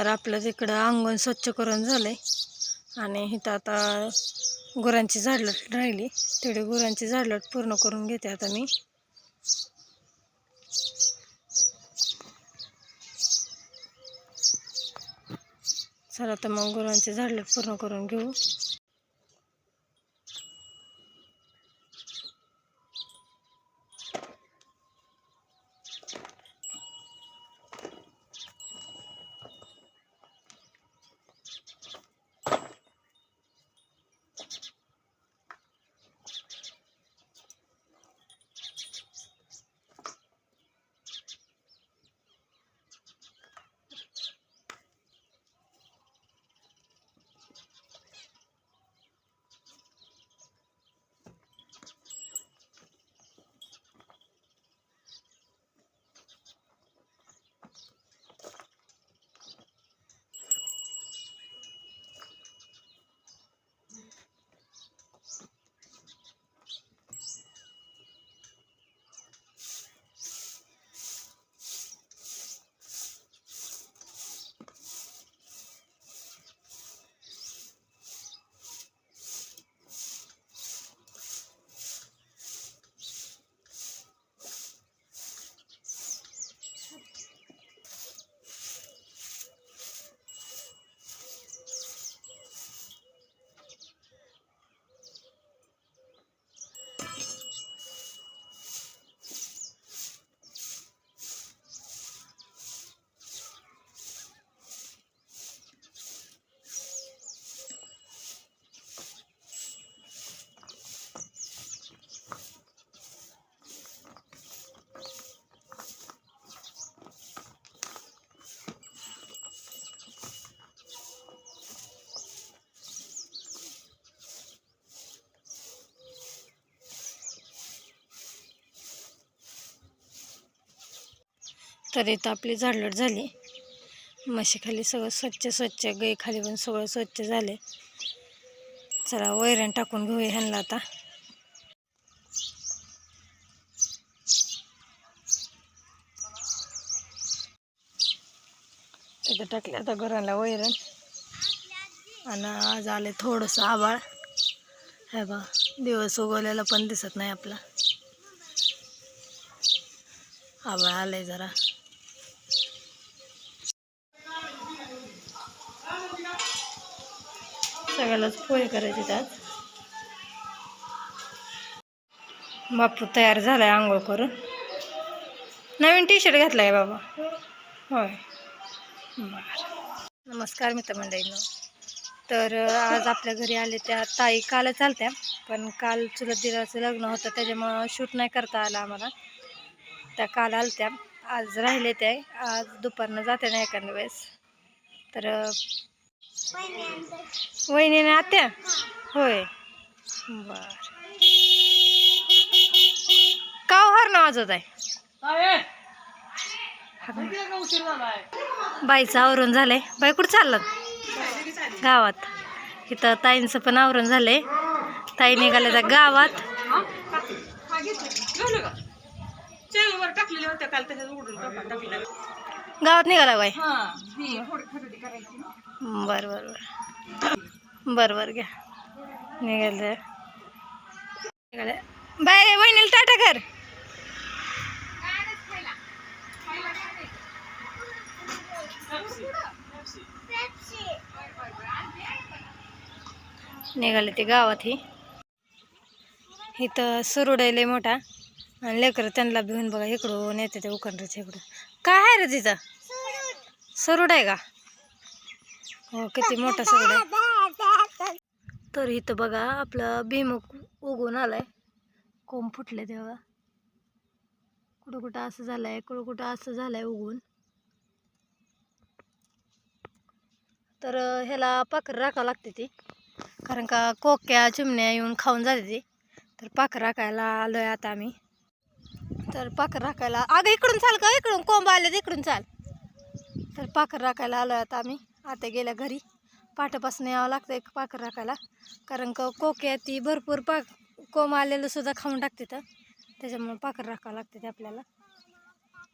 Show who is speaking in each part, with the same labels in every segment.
Speaker 1: तर आपलं तिकडं अंगण स्वच्छ करून झालंय. आणि इथं आता गुरांची झाडलट राहिली. तेवढी गुरांची झाडलट पूर्ण करून घेते आता मी. चला तर मग गुरांची झाडलट पूर्ण करून घेऊ. तर इथं आपली झाडलट झाली. म्हशीखाली सगळं स्वच्छ स्वच्छ. गाईखाली पण सगळं स्वच्छ झाले चला वैरण टाकून घेऊया ह्यांना आता. तिथं टाकले आता घराला वैरण. आणि आज आले थोडंसं आबाळ हे बा दिवस उगवलेला पण दिसत नाही आपला. आबाळ आलंय जरा. सगळ्यालाच पोहे करायचे त्यात. बापू तयार झालाय आंघोळ करून. नवीन टी शर्ट घातलाय बाबा. होय. बर. नमस्कार मित्रमंडळींनो. तर आज आपल्या घरी आले त्या ताई कालच चालत्या पण काल चुलत दिराचं लग्न होतं त्याच्यामुळं शूट नाही करता आलं आम्हाला. त्या काल आलत्या. आज राहिले त्या आज दुपारनं जाते ना एखाद्या वेळेस. तर अं, वहिनीने आत्या? होय. बर. का हर ना वाजवत आहे? बाईचं आवरून झालंय. बाई कुठं चाललं गावात. इथं ताईंचं पण आवरून झालंय. ताई निघाल्या त्या गावात. गावात निघाला बाई.
Speaker 2: बरं बरं बरं. बरं बरं
Speaker 1: बर बर बर बर बर घ्या. निघाले. निघाले. बाय वहिनील टाटा कर. निघाले ते गावात ही. इथं लय मोठा. आणि लेकर त्यांना भिवून बघा इकडून येते ते उकंडच्या इकडून. काय आहे रे तिथं? सुरुड आहे का? हो किती मोठा सगळं. तर इथं बघा आपला भीमुख उगून आलाय. कोंब फुटले तेव्हा. कुठं कुठं असं झालंय कुठं कुठं असं झालंय उगून. तर ह्याला पाखर राखावं लागते ती. कारण का कोक्या चिमण्या येऊन खाऊन जाते ती. तर पाखर राखायला आलोय आता आम्ही. तर पाखर राखायला अगं इकडून चाल का इकडून. कोंब आले इकडून चाल. तर पाखर राखायला आलो आता आम्ही. आता गेल्या घरी. पाठापासून यावं लागतं एक पाखर राखायला. कारण का कोक्या ती भरपूर पाक कोंब आलेलंसुद्धा खाऊन टाकते तर त्याच्यामुळं पाखर राखावं लागते ते आपल्याला.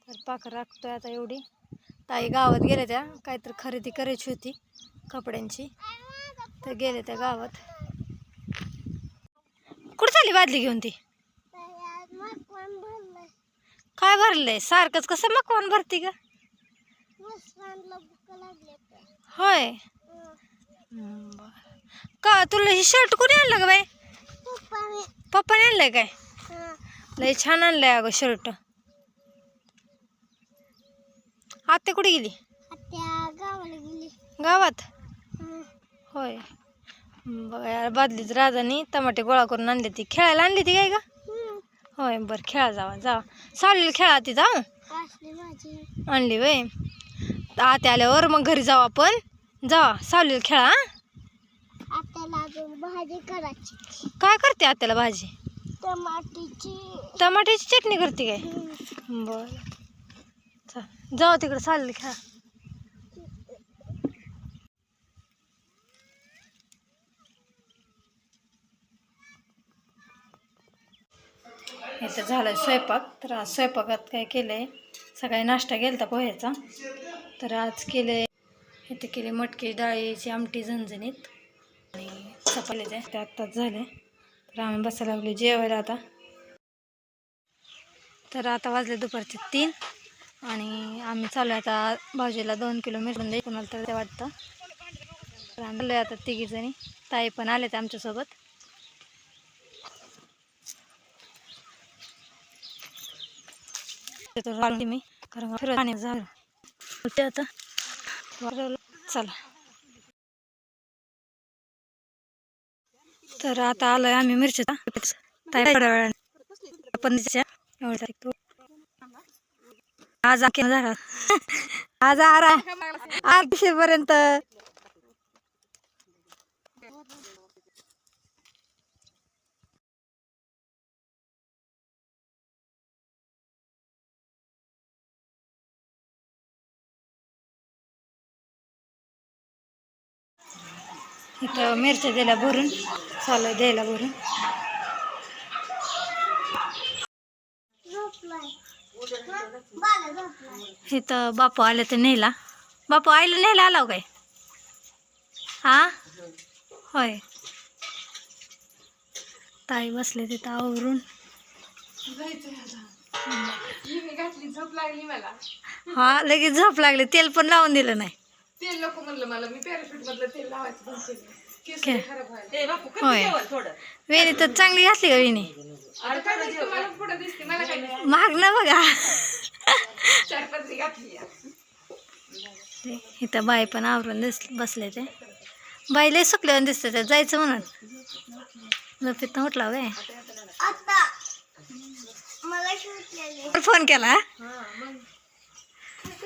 Speaker 1: तर पाखर राखतोय आता एवढी. ताई गावात गेल्या त्या. काहीतरी खरेदी करायची होती कपड्यांची. तर गेले त्या गावात. कुठं चालली बादली घेऊन ती? काय भरलंय? सारखंच कसं मकवान भरती का होय? बरं. का तुला हे शर्ट कोणी आणलं का बाई? पप्पाने आणलंय काय? लय छान आणलंय अगं शर्ट आत्या कुठे गेली? गावात? होय. बघा यार बादलीत राजानी टमाटे गोळा करून आणली ती. खेळायला आणली ती काय का होय बरं खेळा जावा जावा. चालेल खेळा ती जाऊ आणली बाई आत्या आल्यावर मग घरी जाऊ आपण. जावा सावलीला खेळा
Speaker 3: अजून भाजी करायची.
Speaker 1: काय करते आत्याला भाजी?
Speaker 3: टमाटीची
Speaker 1: टमाट्याची चटणी करते काय? बर. जाऊ तिकडे चालेल खेळा. इथं झालं स्वयंपाक तर आज स्वयंपाकात काय केलं आहे सकाळी नाश्ता गेला होता पोह्याचा. तर आज केले इथे केले मटकी डाळीची आमटी झणझणीत. आणि चपाले ते ते आत्ताच झाले तर आम्ही बसायला लागलो जेवायला आता. तर आता वाजले दुपारचे तीन. आणि आम्ही चालू आहे आता भाजीला दोन किलो मिरची कोणाला तर ते वाटतं. तर आम्ही आता तिघी जणी. ताई पण आले ते आमच्यासोबत मी. कारण फिरत आणि झालं. ते आता. चला. तर आता आलोय आम्ही मिरच्या थोड्या वेळाने आज झाला आज आरा. आठशे पर्यंत इथं मिरच्या दिल्या भरून चालू द्यायला भरून. इथं बापू आले तर नेला बापू आईला नेला आला हो काय? हा? होय. ताई बसले तिथं आवरून.
Speaker 2: घातली झोप लागली मला.
Speaker 1: हा लगेच झोप लागले. तेल पण लावून दिलं नाही.
Speaker 2: तेल नको म्हणलं मला. मी पॅराशूट मधलं तेल लावायचं बंद केलं. केस
Speaker 1: काय?
Speaker 2: खराब व्हायला. ए बापू
Speaker 1: होय.
Speaker 2: थोडं?
Speaker 1: वेणी तर चांगली घातली का वेणी?
Speaker 2: अरे काय पुढं दिसते. मला काय दिसते?
Speaker 1: महाग ना बघा.
Speaker 2: चार पदरी घातली
Speaker 1: इथं बाई पण आवरून दिस बसले ते. बाई लय सुकल्यावर दिसते ते जायचं म्हणत झोपेत उठला वय
Speaker 3: आता मला सुटलेले
Speaker 1: फोन केला.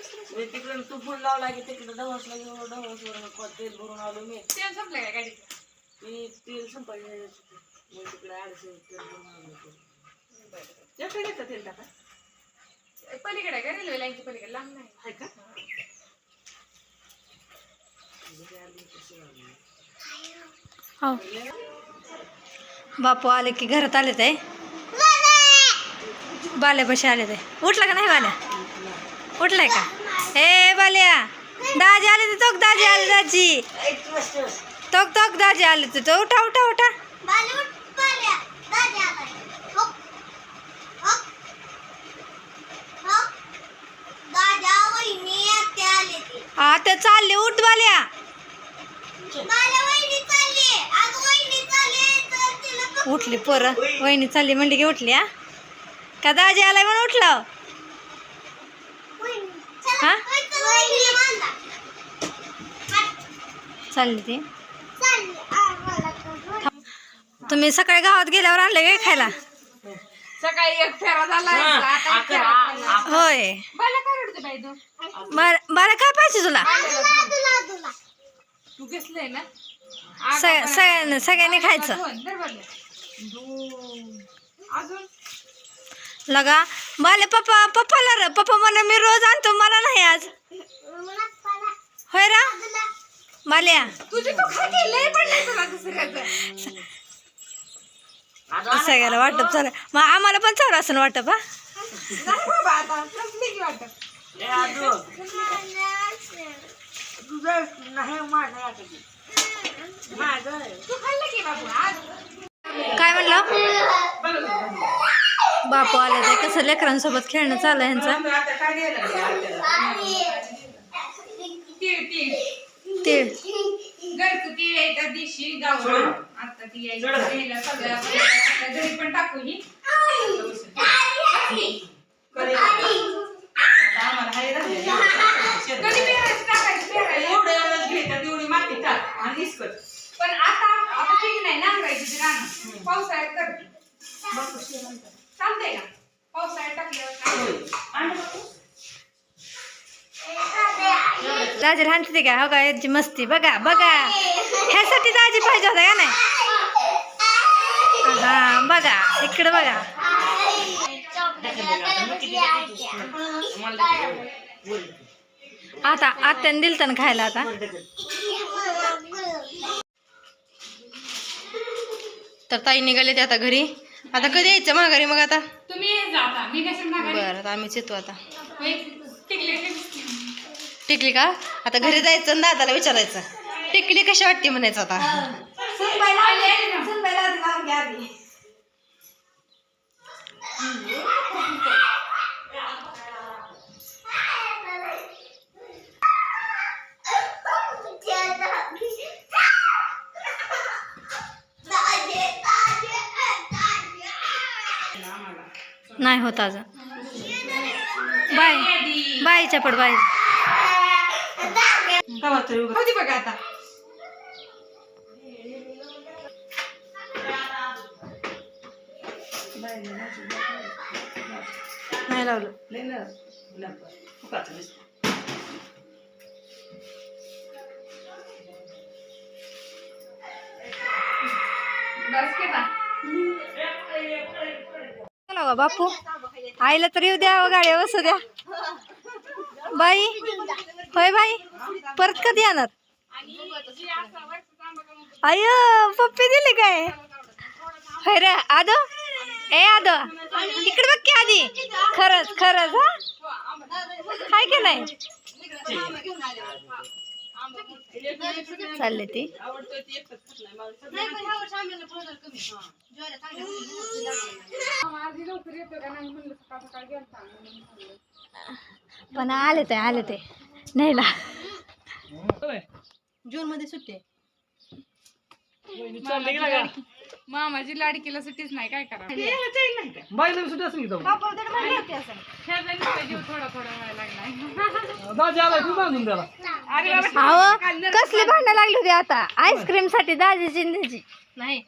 Speaker 4: तिकडे तू फोन लावला की तिकडे डवसला गेलो डवसवर तेल भरून आलो मी.
Speaker 2: तेल संपलं काय गाडीचं
Speaker 4: मी तेल संपायचे मग तिकडे आडशे तेल भरून आलो होतो.
Speaker 2: एकडे येतं तेल टाका. पलीकडे आहे का? रेल्वे लाईनच्या पलीकडे लांब नाही.
Speaker 4: हाय का?
Speaker 1: हो. बापू आले की घरात आले ते बाल्यापाशी आले ते उठला का नाही बाल्या? उठलाय का? ए बाल्या दाजी आले ते तोक दाजी आले दाजी. तोक तोक दाजी आले ते तो उठा उठा उठा.
Speaker 3: ते.
Speaker 1: आता चालले उठ बाल्या.
Speaker 3: तर
Speaker 1: उठली पोरं वहिनी चालली म्हणली की उठली हा. का दाजी आलाय म्हणून उठलं
Speaker 3: वहिनी चला
Speaker 1: हा?
Speaker 3: वहिनीला बांधा हात
Speaker 1: चालली ती. तुम्ही सकाळी गावात गेल्यावर आणले काय खायला?
Speaker 2: सकाळी एक फेरा झाला आता एक फेरा पडला.
Speaker 1: होय.
Speaker 2: बाला काय रडते बाई तू?
Speaker 1: बरं बरं काय पाहिजे तुला?
Speaker 2: तू घेतलंय ना?
Speaker 1: सग- सगळ्यांनी सगळ्यांनी खायचं.
Speaker 2: दोन धर बरं. दोन. अजून?
Speaker 1: लगा बाले पप्पा पप्पाला र पप्पा म्हणा मी रोज आणतो मला नाही आज.
Speaker 3: मला
Speaker 1: होय रा?
Speaker 3: तुला
Speaker 2: तुझी तू खाती लय पडलंय तुला दुसऱ्याचं.
Speaker 1: सगळ्याला वाटप चालू. मग आम्हाला पण चालू असं वाटप हा?
Speaker 2: नाही बाबा आता संपली की वाटत.
Speaker 4: ए, आजो, तुझं नाही माझं आता ते. माझं आहे.
Speaker 2: तू खाल्लं की बाबू आज
Speaker 1: काय म्हणलं? बापू आले ते कसं लेकरांसोबत खेळणं चालू आहे
Speaker 2: तीळ. आता घरी पण टाकू ही
Speaker 4: आता
Speaker 2: टाकायचं पण आता आता ठीक नाही नांगरायची ती पावसाळ्यात करते. चालतंय का? पावसाळ्यात टाकल्यावर?
Speaker 1: दाजी का? हो का? यांची मस्ती. बघा बघा. ह्यासाठी दाजी पाहिजे होता का नाही? हा बघा. इकडे बघा. आता आत्याने दिलं ना खायला आता. तर ताई निघाले ते आता घरी. आता कधी यायचं माघारी मग आता?
Speaker 2: तुम्ही ये जा आता. मी कशाला मागायला
Speaker 1: बरं आता आम्हीच येतो आता.
Speaker 2: टिकले टिकले
Speaker 1: टिकली का? आता घरी जायचं आणि दादाला विचारायचं. टिकली कशी वाटते म्हणायचं आता. नाही होत अजून. बाय. बाय चपड बाय.
Speaker 2: बघा आता.
Speaker 1: नाही लावलं.
Speaker 2: बस के बा
Speaker 1: बापू. आईला तर येऊ द्या गाड्या बसू द्या. बाई होय बाई परत कधी येणार? अय पप्पी दिली काय? होय रे आद? ए आद इकडे बघ की आधी. खरंच खरंच हा? हाय की नाही? चालले ती. पण आले ते आले ते. न्यायला. जून मध्ये सुट्टी.
Speaker 2: मामाची लाडकीला सुट्टीच नाही काय करा
Speaker 5: बाईला सुद्धा
Speaker 2: जीव थोडा थोडा व्हायला लागलाय.
Speaker 5: दाजी आला तू बांधून त्याला
Speaker 2: अरे बाबा
Speaker 1: अहो कसली भांडणं लागली होती आता? आईस्क्रीमसाठी आणि त्याची नाही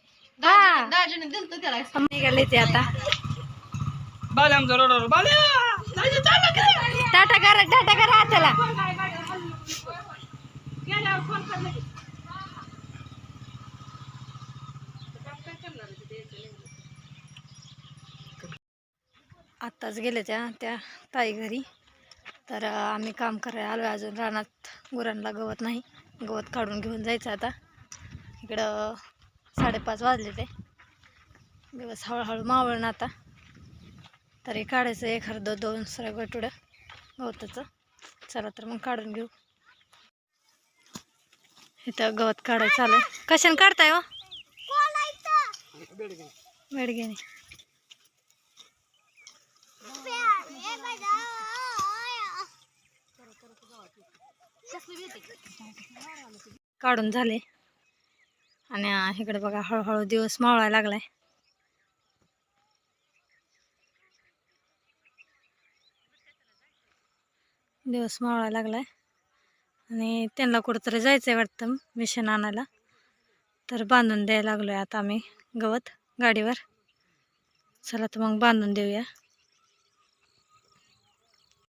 Speaker 1: निघाले ते आता.
Speaker 5: रोडवर बाल्या
Speaker 1: टाटा करा टाटा करा आत्याला आत्ताच गेले त्या त्या ताई घरी. तर आम्ही काम करायला आलो आहे अजून. रानात गुरांना गवत नाही. गवत काढून घेऊन जायचं आता. इकडं साडेपाच वाजले ते. दिवस हळूहळू मावळणं आता. तरी काढायचं एक अर्ध दोन सर गटुड्या गवताचं. चला तर मग काढून घेऊ. इथं गवत काढायचं चालू आहे कशाने काढताय हो? बेडगेने काढून झाले. आणि इकडे बघा हळूहळू दिवस मावळायला लागलाय. दिवस मावळायला लागलाय. आणि त्यांना कुठंतरी जायचं आहे वाटतं मिशन आणायला. तर बांधून द्यायला लागलो आहे आता आम्ही. गवत गाडीवर. चला तर मग बांधून देऊया.